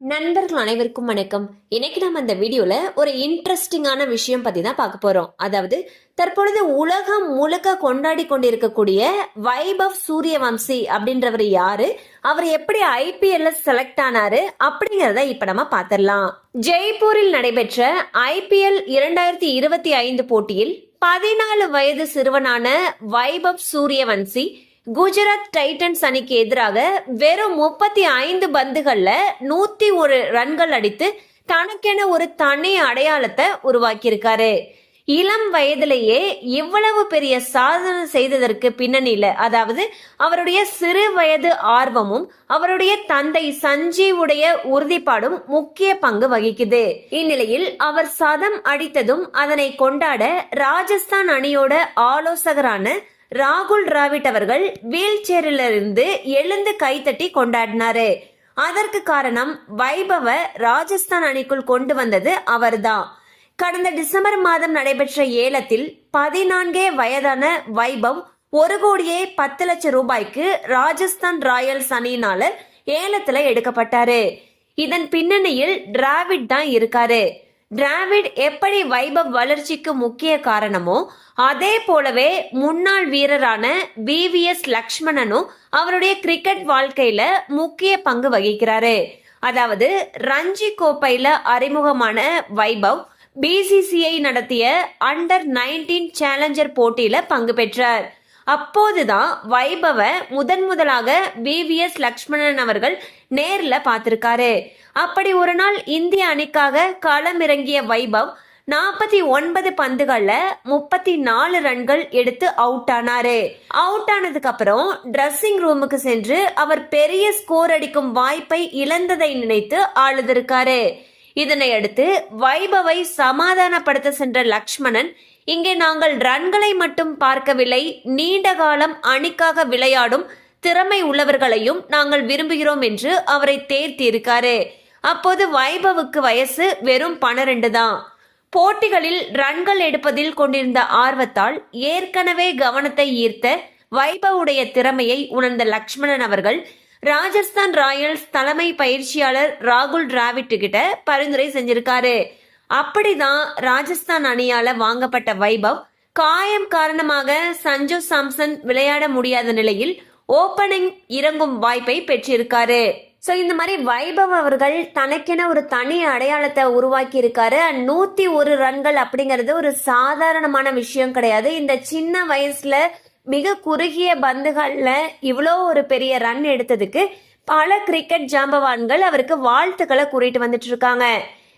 நண்பர்கள் அனைவருக்கும் வணக்கம். இன்னைக்கு நம்ம இந்த வீடியோல ஒரு இன்ட்ரெஸ்டிங்கான விஷயம் பத்தி தான் பார்க்க போறோம். அதாவது தற்பொழுது உலகம் முழுக்க கொண்டாடி கொண்டிருக்கக்கூடிய வைபவ் சூரியவம்சி அப்படின்றவர் யாரு? அவர் எப்படி ஐபிஎல்ல செலக்ட் ஆனாரு? அப்படிங்கறத இப்ப நம்ம பாத்திரலாம் ஜெய்ப்பூரில் நடைபெற்ற ஐபிஎல் இரண்டாயிரத்தி இருபத்தி ஐந்து போட்டியில் பதினாலு வயது சிறுவனான வைபவ் சூரியவன்சி குஜராத் டைட்டன்ஸ் அணிக்கு எதிராக வெறும் முப்பத்தி ஐந்து பந்துகள்ல நூத்தி ஒரு ரன்கள் அடித்து தனக்கென ஒரு தனி அடையாளத்தை உருவாக்கியிருக்காரு. இளம் வயதிலேயே இவ்வளவு பெரிய சாதனை செய்ததற்கு பின்னணியில அதாவது அவருடைய சிறு வயது ஆர்வமும் அவருடைய தந்தை சஞ்சீவுடைய உறுதிப்பாடும் முக்கிய பங்கு வகிக்குது. இந்நிலையில் அவர் சதம் அடித்ததும் அதனை கொண்டாட ராஜஸ்தான் அணியோட ஆலோசகரான ராகுல் டிராவிட் அவர்கள் வீல் சேரிலிருந்து எழுந்து கைத்தட்டி கொண்டாடினாரு. அதற்கு காரணம் வைபவ ராஜஸ்தான் அணிக்குள் கொண்டு வந்தது அவர்தான் கடந்த டிசம்பர் மாதம் நடைபெற்ற ஏலத்தில் பதினான்கே வயதான வைபவ் ஒரு கோடியே பத்து லட்சம் ரூபாய்க்கு ராஜஸ்தான் ராயல்ஸ் அணியினால ஏலத்துல எடுக்கப்பட்டாரு. இதன் பின்னணியில் டிராவிட் தான் இருக்காரு. டிராவிட் எப்படி வைபவ் வளர்ச்சிக்கு முக்கிய காரணமோ அதே போலவே முன்னாள் வீரரான பிவிஎஸ் லக்ஷ்மணனும் அவருடைய கிரிக்கெட் வாழ்க்கையில முக்கிய பங்கு வகிக்கிறாரு. அதாவது ரஞ்சி கோப்பையில அறிமுகமான வைபவ் பிசிசிஐ நடத்திய அண்டர் நைன்டீன் சேலஞ்சர் போட்டியில பங்கு பெற்றார். அப்போதுதான் வைபவ முதன் முதலாக விவிஎஸ் லக்ஷ்மணன் அவர்கள் நேர்ல பார்த்திருக்காரு. அப்படி ஒரு நாள் இந்திய அணிக்காக களமிறங்கிய வைபவ் நாற்பத்தி ஒன்பது பந்துகள்ல முப்பத்தி நாலு ரன்கள் எடுத்து அவுட் ஆனாரு. அவுட் ஆனதுக்கு அப்புறம் ட்ரெஸ்ஸிங் ரூமுக்கு சென்று அவர் பெரிய ஸ்கோர் அடிக்கும் வாய்ப்பை இழந்ததை நினைத்து அழுதிருக்காரு இதனை அடுத்து வைபவை சமாதானப்படுத்த சென்ற லக்ஷ்மணன் இங்கே நாங்கள் ரன்களை மட்டும் பார்க்கவில்லை. நீண்ட காலம் அணிக்காக விளையாடும் திறமை உள்ளவர்களையும் நாங்கள் விரும்புகிறோம் என்று அவரை தேர்த்தியிருக்காரு. அப்போது வைபவுக்கு வயசு வெறும் பனிரெண்டு தான். போட்டிகளில் ரன்கள் எடுப்பதில் கொண்டிருந்த ஆர்வத்தால் ஏற்கனவே கவனத்தை ஈர்த்த வைபவுடைய திறமையை உணர்ந்த லக்ஷ்மணன் அவர்கள் ராஜஸ்தான் ராயல்ஸ் தலைமை பயிற்சியாளர் ராகுல் டிராவிட் கிட்ட பரிந்துரை செஞ்சிருக்காரு. அப்படிதான் ராஜஸ்தான் அணியால வாங்கப்பட்ட வைபவ் காயம் காரணமாக சஞ்சு சாம்சன் விளையாட முடியாத நிலையில் ஓபனிங் இறங்கும் வாய்ப்பை பெற்றிருக்காரு. ஸோ இந்த மாதிரி வைபவ் அவர்கள் தனக்கென ஒரு தனி அடையாளத்தை உருவாக்கி இருக்காரு நூத்தி ஒரு ரன்கள் அப்படிங்கிறது ஒரு சாதாரணமான விஷயம் கிடையாது. இந்த சின்ன வயசுல மிக குறுகிய பந்துகள்ல இவ்வளோ ஒரு பெரிய ரன் எடுத்ததுக்கு பல கிரிக்கெட் ஜாம்பவான்கள் அவருக்கு வாழ்த்துக்களை கூறிட்டு வந்துட்டு இருக்காங்க.